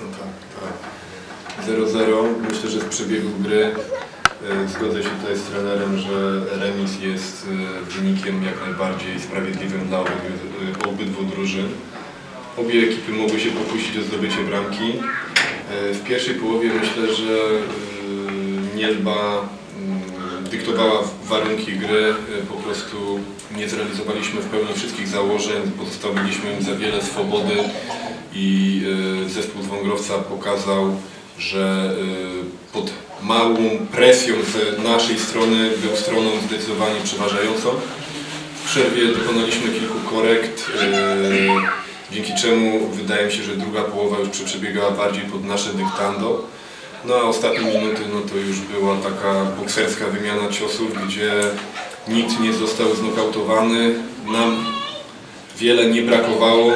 No tak, tak. 0-0. Myślę, że z przebiegu gry e, zgodzę się tutaj z trenerem, że remis jest e, wynikiem jak najbardziej sprawiedliwym dla obydwu, e, obydwu drużyn. Obie ekipy mogły się pokusić o zdobycie bramki. W pierwszej połowie myślę, że Nielba mm, dyktowała warunki gry, po prostu nie zrealizowaliśmy w pełni wszystkich założeń, pozostawiliśmy im za wiele swobody i e, zespół z Wągrowca pokazał, że e, pod małą presją z naszej strony był stroną zdecydowanie przeważającą. W przerwie dokonaliśmy kilku korekt, e, dzięki czemu wydaje mi się, że druga połowa już przebiegała bardziej pod nasze dyktando. No a ostatnie minuty no to już była taka bokserska wymiana ciosów, gdzie nikt nie został znokautowany. Nam wiele nie brakowało.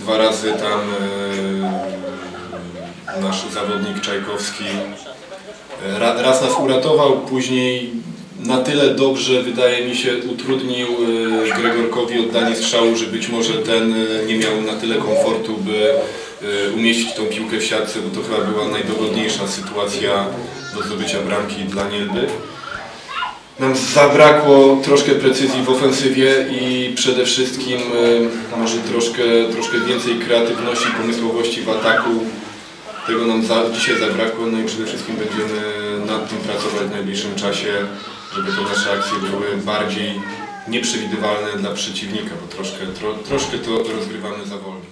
Dwa razy tam e, nasz zawodnik Czajkowski e, ra, raz nas uratował, później na tyle dobrze, wydaje mi się, utrudnił e, Gregorkowi oddanie strzału, że być może ten nie miał na tyle komfortu, by umieścić tą piłkę w siatce, bo to chyba była najdogodniejsza sytuacja do zdobycia bramki dla Nielby. Nam zabrakło troszkę precyzji w ofensywie i przede wszystkim e, może troszkę, troszkę więcej kreatywności, pomysłowości w ataku. Tego nam za, dzisiaj zabrakło, no i przede wszystkim będziemy nad tym pracować w najbliższym czasie, żeby te nasze akcje były bardziej nieprzewidywalne dla przeciwnika, bo troszkę, tro, troszkę to rozgrywamy za wolno.